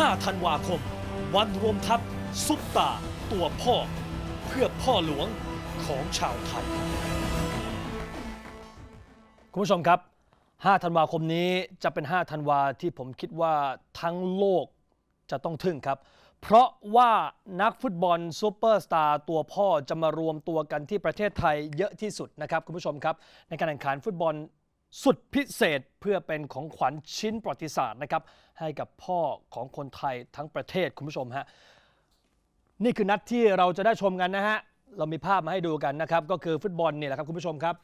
5 ธันวาคม วันรวมทัพซุปตาตัวพ่อ เพื่อพ่อหลวงของชาวไทย คุณผู้ชมครับ 5 ธันวาคมนี้จะเป็น 5 ธันวาที่ผมคิดว่าทั้งโลกจะต้องทึ่งครับ เพราะว่านักฟุตบอลซูเปอร์สตาร์ตัวพ่อจะมารวมตัวกันที่ประเทศไทยเยอะที่สุดนะครับ คุณผู้ชมครับ ในการแข่งขันฟุตบอล สุดพิเศษเพื่อเป็นของขวัญชิ้นประวัติศาสตร์นะครับ ให้กับพ่อของคนไทยทั้งประเทศคุณผู้ชมฮะนี่คือนัดที่เราจะได้ชมกันนะฮะ เรามีภาพมาให้ดูกันนะครับ ก็คือฟุตบอลเนี่ยแหละครับคุณผู้ชมครับ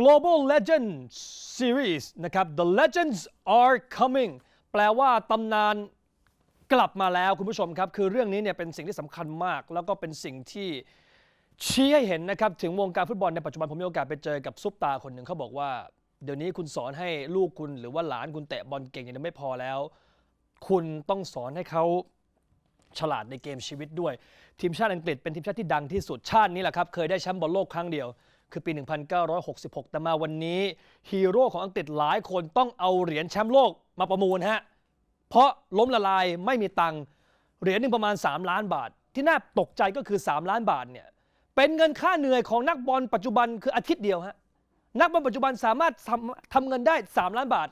Global Legends Series นะครับ The Legends are coming แปลว่าตำนานกลับมาแล้วคุณผู้ชมครับ คือเรื่องนี้เนี่ยเป็นสิ่งที่สำคัญมาก แล้วก็เป็นสิ่งที่ชี้ให้เห็นนะครับ ถึงวงการฟุตบอลในปัจจุบันผมมีโอกาสไปเจอกับซุปตาคนหนึ่งเขาบอกว่า เดี๋ยวนี้คุณสอนให้ลูกคุณหรือว่าหลานคุณเตะบอลเก่งอย่างเดียวไม่พอแล้ว คุณต้องสอนให้เขาฉลาดในเกมชีวิตด้วย ทีมชาติอังกฤษเป็นทีมชาติที่ดังที่สุดชาตินี้แหละครับ เคยได้แชมป์บอลโลกครั้งเดียว คือปี 1966 แต่มาวันนี้ฮีโร่ของอังกฤษหลายคนต้องเอาเหรียญแชมป์โลกมาประมูลฮะเพราะล้มละลายไม่มีตังค์เหรียญหนึ่งประมาณ 3 ล้านบาท ที่น่าตกใจก็คือ 3 ล้านบาทเนี่ยเป็นเงินค่าเหนื่อยของนักบอลปัจจุบันคืออาทิตย์เดียวฮะ นักบอลปัจจุบันสามารถทำทำเงินได้ 3 ล้านบาท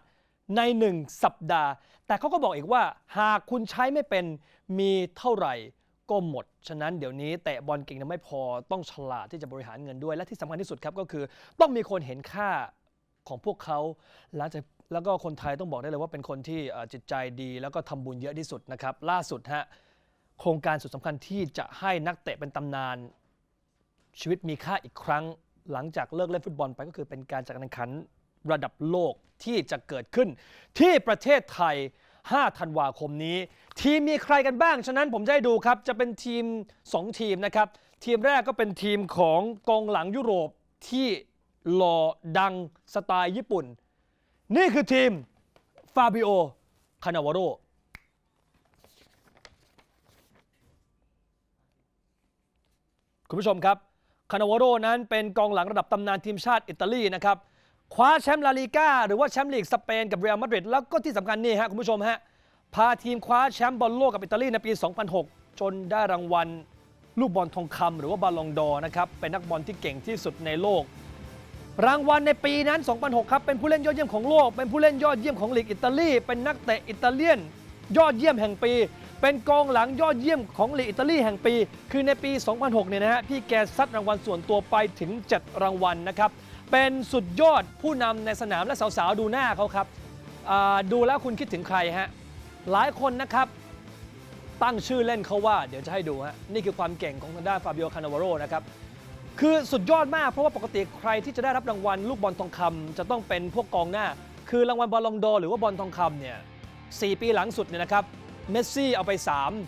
ใน 1 สัปดาห์ แต่เขาก็บอกอีกว่า หากคุณใช้ไม่เป็นมีเท่าไหร่ก็หมด ฉะนั้นเดี๋ยวนี้เตะบอลเก่งยังไม่พอต้องฉลาดที่จะบริหารเงินด้วย และที่สำคัญที่สุดครับก็คือ ต้องมีคนเห็นค่าของพวกเขาหลังจากแล้วก็คนไทยต้องบอกได้เลยว่าเป็นคนที่จิตใจดี แล้วก็ทำบุญเยอะที่สุดนะครับ ล่าสุดฮะโครงการสุดสำคัญที่จะให้นักเตะเป็นตำนาน ชีวิตมีค่าอีกครั้ง หลังจากเลิกเล่นฟุตบอลไปก็คือเป็นการจัดการแข่งขันระดับโลกที่จะเกิดขึ้น ที่ประเทศไทย 5 ธันวาคมนี้ ทีมมีใครกันบ้าง ฉะนั้นผมจะให้ดูครับ จะเป็นทีม 2 ทีมนะครับ ทีมแรกก็เป็นทีมของกองหลังยุโรปที่หล่อดังสไตล์ญี่ปุ่น นี่คือทีมฟาบิโอ คานาวาโรคุณผู้ชมครับ คานาวโรนั้นเป็นกองหลังระดับตำนานทีมชาติอิตาลีนะครับคว้าแชมป์ลาลีกาหรือว่าแชมป์ลีกสเปนกับเรอัลมาดริดแล้วก็ที่สำคัญนี่ฮะคุณผู้ชมฮะพาทีมคว้าแชมป์บอลโลกกับอิตาลีในปี 2006 จนได้รางวัล ลูกบอลทองคำหรือว่าบาลองดอนะครับเป็นนักบอลที่เก่งที่สุดในโลก รางวัลในปีนั้น 2006 ครับ เป็นผู้เล่นยอดเยี่ยมของโลก เป็นผู้เล่นยอดเยี่ยมของลีกอิตาลี เป็นนักเตะอิตาเลียน ยอดเยี่ยมแห่งปี เป็นกองหลังยอดเยี่ยมของลีกอิตาลีแห่งปี คือในปี 2006 เนี่ยนะฮะ พี่แกซัดรางวัลส่วนตัวไปถึง 7 รางวัลนะครับ เป็นสุดยอดผู้นำในสนามและสาวๆ ดูหน้าเขาครับ ดูแล้วคุณคิดถึงใครฮะ หลายคนนะครับตั้งชื่อเล่นเขาว่า เดี๋ยวจะให้ดูฮะ นี่คือความเก่งของทางด้านฟาบิโอคานาวาโรนะครับ คือสุดยอดมากเพราะว่าปกติใครที่จะได้รับรางวัลลูกบอลทองคำจะต้องเป็นพวกกองหน้า คือรางวัลบอลลองดหรือว่าบอลทองคำเนี่ยสปีหลังสุดเนี่ยนะครับ เมสซี่เอาไป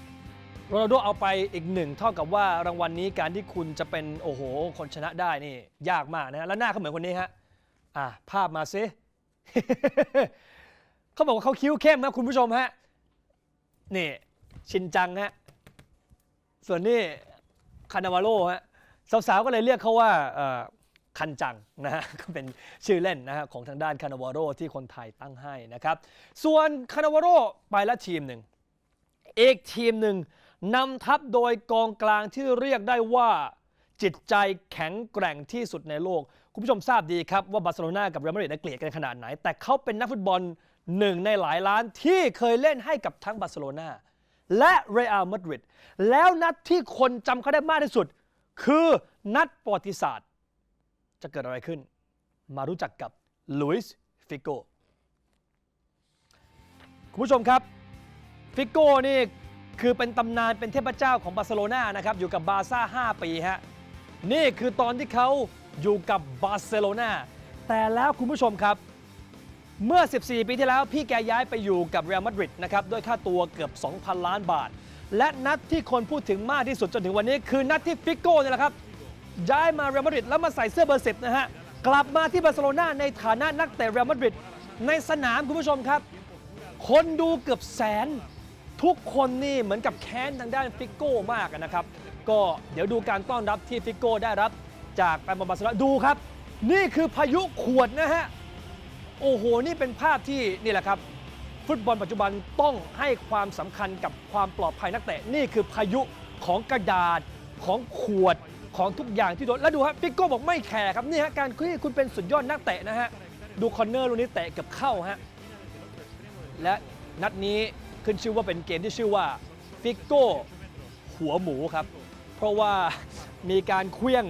3 โรนัลโดเอาไปอีกหนึ่งเท่ากับว่ารางวัลนี้การที่คุณจะเป็นโอ้โห คนชนะได้นี่ ยากมากนะฮะแล้วหน้าเขาเหมือนคนนี้ฮะอะภาพมาซิเขาบอกว่าเขาคิ้วเข้มนะคุณผู้ชมฮะนี่ชินจังฮะส่วนนี่คานาวาโลฮะสาวๆก็เลยเรียกเขาว่าคันจังนะฮะก็เป็นชื่อเล่นนะฮะของทางด้านคานาวาโรที่คนไทยตั้งให้นะครับ ส่วนคานาวาโรไปละทีมหนึ่ง อีกทีมหนึ่งนำทัพโดยกองกลางที่เรียกได้ว่า จิตใจแข็งแกร่งที่สุดในโลก คุณผู้ชมทราบดีครับว่าบาร์เซโลนากับเรอัลมาดริดเกลียดกันขนาดไหน แต่เขาเป็นนักฟุตบอลหนึ่งในหลายล้านที่เคยเล่นให้กับทั้งบาร์เซโลนาและเรอัลมาดริดแล้วนัดที่คนจำเขาได้มากที่สุด คือนัดประวัติศาสตร์ จะเกิดอะไรขึ้น มารู้จักกับลุยส์ฟิโกคุณผู้ชมครับ ฟิโก้นี่คือเป็นตำนานเป็นเทพเจ้าของบาร์เซโลนานะครับอยู่กับบาซ่า 5 ปีฮะนี่คือตอนที่เขาอยู่กับบาร์เซโลนาแต่แล้วคุณผู้ชมครับ เมื่อ 14 ปีที่แล้วพี่แกย้ายไปอยู่กับเรอัลมาดริดนะครับด้วยค่าตัวเกือบ 2,000 ล้านบาท และนัดที่คนพูดถึงมากที่สุดจนถึงวันนี้ คือนัดที่ฟิโก้เนี่ยแหละครับย้ายมาเรอัลมาดริดแล้วมาใส่เสื้อเบอร์10นะฮะกลับมาที่บาร์เซโลนาในฐานะนักเตะเรอัลมาดริดในสนามคุณผู้ชมครับ คนดูเกือบแสน ทุกคนนี่เหมือนกับแค้นทางด้านฟิกโก้มากนะครับ ก็เดี๋ยวดูการต้อนรับที่ฟิกโก้ได้รับจากแฟนบอลบาร์เซโลนาดูครับ นี่คือพายุขวดนะฮะ โอ้โห นี่เป็นภาพที่นี่แหละครับ ฟุตบอลปัจจุบันต้องให้ความสำคัญกับความปลอดภัยนักเตะ นี่คือพายุของกระดาษของขวดของทุกอย่างที่โดนแล้วดูฮะปิกโก้บอกไม่แคร์ครับนี่ฮะการที่คุณเป็นสุดยอดนักเตะนะฮะดูคอนเนอร์ลูกนี้เตะเกับเข้าฮะและนัดนี้ ขึ้นชื่อว่าเป็นเกมที่ชื่อว่าฟิกโก้หัวหมูครับ เพราะว่ามีการเคลื่อง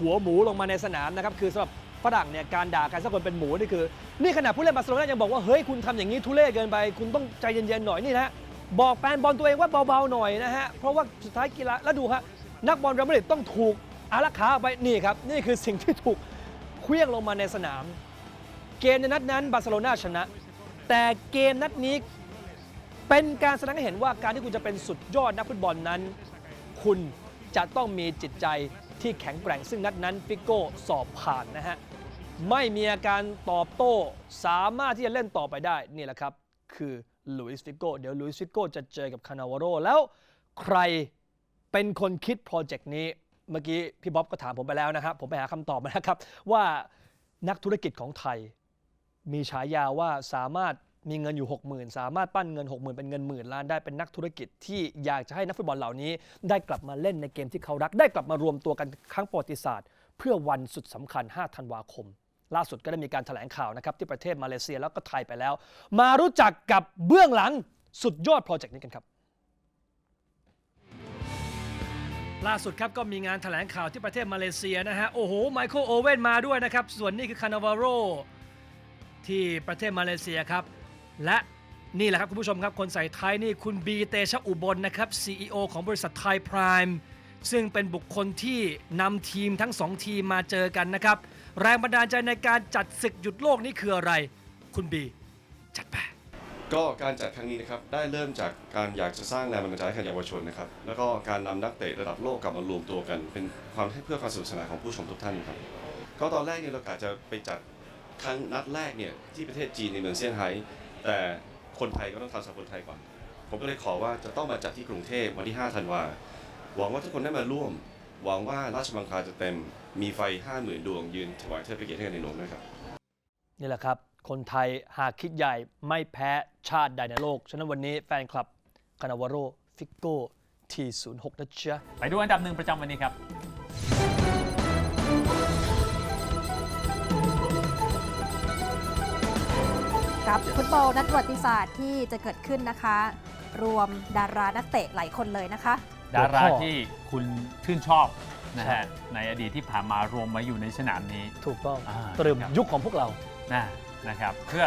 หัวหมูลงมาในสนามนะครับ คือสำหรับฝรั่งเนี่ยการด่าใครสักคนเป็นหมูนี่คือ นี่ขนาดผู้เล่นบาร์เซโลนายังบอกว่า เฮ้ย คุณทำอย่างนี้ทุเรศเกินไป คุณต้องใจเย็นๆหน่อยนี่นะบอกแฟนบอลตัวเองว่าเบาๆหน่อยนะฮะ เพราะว่าสุดท้ายกีฬาแล้วดูฮะนักบอลเรอัลมาดริดต้องถูกอารักขาไปนี่ครับ นี่คือสิ่งที่ถูกเคลื่องลงมาในสนาม เกมในนัดนั้นบาร์เซโลนาชนะ แต่เกมนัดนี้ เป็นการแสดงให้เห็นว่าการที่คุณจะเป็นสุดยอดนักฟุตบอลนั้น คุณจะต้องมีจิตใจที่แข็งแกร่งซึ่งนัดนั้นฟิโก้สอบผ่านนะฮะ ไม่มีอาการตอบโต้ สามารถที่จะเล่นต่อไปได้ นี่แหละครับ คือลุยส์ฟิโก้เดี๋ยวลุยส์ฟิโก้จะเจอกับคานาวาโรแล้วใครเป็นคนคิดโปรเจกต์นี้ เมื่อกี้พี่บ๊อบก็ถามผมไปแล้วนะครับ ผมไปหาคำตอบมาแล้วครับ ว่านักธุรกิจของไทย มีฉายาว่าสามารถ มีเงินอยู่ 60,000 สามารถปั้นเงิน 60,000 เป็นเงินหมื่นล้านได้เป็นนักธุรกิจที่อยากจะให้นักฟุตบอลเหล่านี้ ได้กลับมาเล่นในเกมที่เขารัก ได้กลับมารวมตัวกันครั้งประวัติศาสตร์ เพื่อวันสุดสำคัญ 5 ธันวาคม ล่าสุดก็ได้มีการแถลงข่าวนะครับที่ประเทศมาเลเซียแล้วก็ไทยไปแล้ว มารู้จักกับเบื้องหลังสุดยอดโปรเจกต์นี้กันครับล่าสุดครับก็มีงานแถลงข่าวที่ประเทศมาเลเซียนะฮะโอ้โหไมเคิลโอเว่นมาด้วยนะครับส่วนนี้คือคานาวาโรที่ประเทศมาเลเซียครับ และนี่แหละครับคุณผู้ชมครับคนใส่ไทยนี่คุณบีเตชะอุบลนะครับ CEO ของบริษัทไทยพรามซึ่งเป็นบุคคลที่นำทีมทั้ง2ทีมมาเจอกันนะครับ แรงบันดาลใจในการจัดศึกหยุดโลกนี่คืออะไร คุณบี จัดไปก็การจัดครั้งนี้นะครับได้เริ่มจากการอยากจะสร้างแรงบันดาลใจให้กับเยาวชนนะครับแล้วก็การนำนักเตะระดับโลกกลับมารวมตัวกัน เป็นความให้เพื่อความสนุกสนานของผู้ชมทุกท่านครับก็ตอนแรกเนี่ยเรากะจะไปจัดครั้งนัดแรกเนี่ยที่ประเทศจีนในเมืองเซี่ยงไฮ้ แต่คนไทยก็ต้องทำสำหรับคนไทยก่อน ผมก็เลยขอว่าจะต้องมาจัดที่กรุงเทพวันที่5ธันวาหวังว่าทุกคนได้มาร่วม หวังว่าราชบังคลาจะเต็มมีไฟ 50,000 ดวงยืนถวายเทิดพระเกียรติให้กับในหลวงด้วยครับ นี่แหละครับ คนไทยหากคิดใหญ่ไม่แพ้ชาติใดในโลก ฉะนั้นวันนี้แฟนคลับคานาวาโรฟิโก้ที06นะจ๊ะไปดูอันดับหนึ่งประจำวันนี้ครับ กับฟุตบอลนัดประวัติศาสตร์ที่จะเกิดขึ้นนะคะ รวมดารานักเตะหลายคนเลยนะคะ ดาราหัวข้อที่คุณชื่นชอบนะใช่ฮะในอดีตที่ผ่านมารวมมาอยู่ในสนามนี้ถูกต้องอ่าตรึมครับยุคของพวกเรานะนะครับ เพื่อ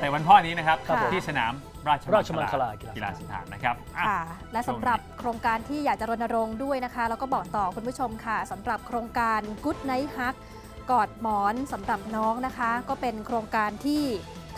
ในวันพ่อนี้นะครับครับผมที่สนามราชราชมังคลากีกีฬาฬาสถานนะครับอะ ค่ะ และสำหรับโครงการที่อยากจะรณรงค์ด้วยนะคะ แล้วก็บอกต่อคุณผู้ชมค่ะสำหรับโครงการ Good Night Hug กอดหมอนสำหรับน้องนะคะ ก็เป็นโครงการที่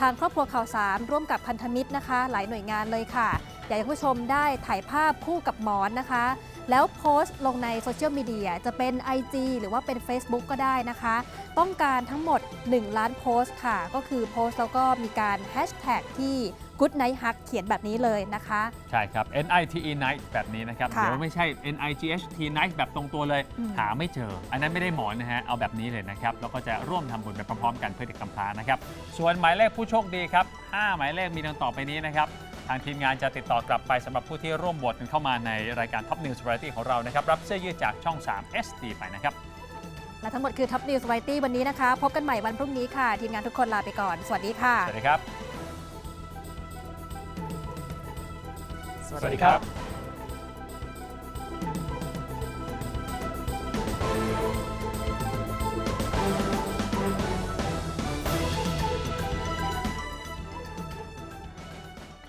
ทางครอบครัวข่าวสารร่วมกับพันธมิตรนะคะ หลายหน่วยงานเลยค่ะ อยากให้ผู้ชมได้ถ่ายภาพคู่กับหมอนนะคะ แล้วโพสต์ลงในโซเชียลมีเดียจะเป็น IG หรือว่าเป็น Facebook ก็ได้นะคะ ต้องการทั้งหมด 1 ล้านโพสต์ค่ะ ก็คือโพสต์แล้วก็มีการแฮชแท็กที่ Good Night Hug เขียนแบบนี้เลยนะคะ ใช่ครับ NITE Night แบบนี้นะครับ ค่ะเดี๋ยวไม่ใช่ NIGHT Night แบบตรงตัวเลย อืม หาไม่เจอ อันนั้นไม่ได้หมอนนะฮะ เอาแบบนี้เลยนะครับ แล้วก็จะร่วมทำบุญไปพร้อมๆกันเพื่อเด็กกำพร้านะครับ ส่วนหมายเลขผู้โชคดีครับ 5 หมายเลขมีดังต่อไปนี้นะครับ ทางทีมงานจะติดต่อกลับไปสำหรับผู้ที่ร่วมโหวตกันเข้ามาในรายการ Top News Variety ของเรานะครับ รับเสื้อยืดจากช่อง 3 SD ไปนะครับ และทั้งหมดคือ Top News Variety วันนี้นะคะ พบกันใหม่วันพรุ่งนี้ค่ะ ทีมงานทุกคนลาไปก่อน สวัสดีค่ะ สวัสดีครับ สวัสดีครับ